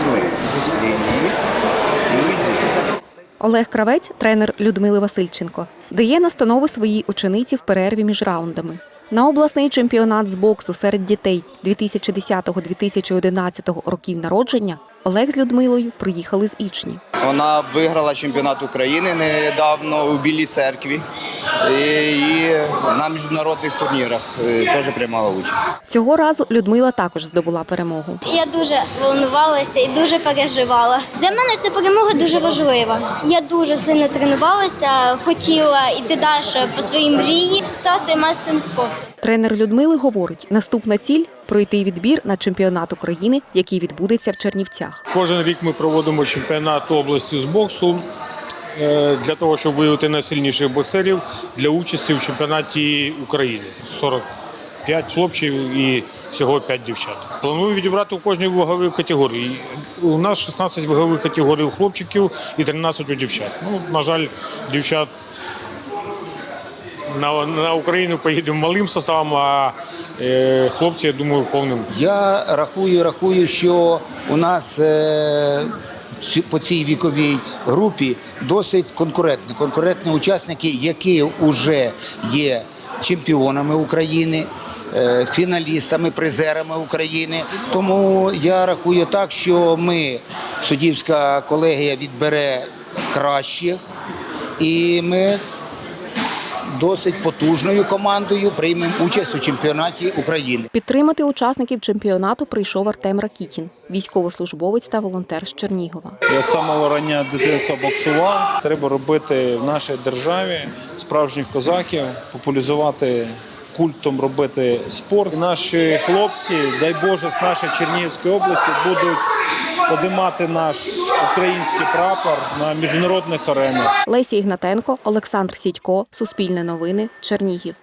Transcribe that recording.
Візьми, зустрінь її і уйди. Олег Кравець, тренер Людмили Васильченко, дає настанови своїй учениці в перерві між раундами. На обласний чемпіонат з боксу серед дітей 2010-2011 років народження Олег з Людмилою приїхали з Ічні. Вона виграла чемпіонат України недавно у Білій церкві і, на міжнародних турнірах е, теж приймала участь. Цього разу Людмила також здобула перемогу. Я дуже волнувалася і дуже переживала. Для мене ця перемога дуже важлива. Я дуже сильно тренувалася, хотіла йти далі по своїй мрії, стати майстром спорту. Тренер Людмили говорить, наступна ціль пройти відбір на чемпіонат України, який відбудеться в Чернівцях. Кожен рік ми проводимо чемпіонат області з боксу е, для того, щоб виявити найсильніших боксерів для участі в чемпіонаті України. 45 хлопців і всього 5 дівчат. Планую відібрати у кожній ваговій категорії. У нас 16 вагових категорій у хлопчиків і 13 у дівчат. Ну, на жаль, дівчат на, на Україну поїдемо малим составом, а е, хлопці, я думаю, повним. Я рахую, рахую, що у нас е, по цій віковій групі досить конкурентні. Конкурентні учасники, які вже є чемпіонами України. е, Фіналістами, призерами України. Тому я рахую так, що ми, суддівська колегія, відбере кращих, і ми досить потужною командою приймемо участь у чемпіонаті України. Підтримати учасників чемпіонату прийшов Артем Ракітін, військовослужбовець та волонтер з Чернігова. Я з самого рання дитинства боксував. Треба робити в нашій державі справжніх козаків, популяризувати культом робити спорт. Наші хлопці, дай Боже, з нашої Чернігівської області будуть подимати наш український прапор на міжнародних аренах. Лесі Ігнатенко, Олександр Сідько, Суспільне новини, Чернігів.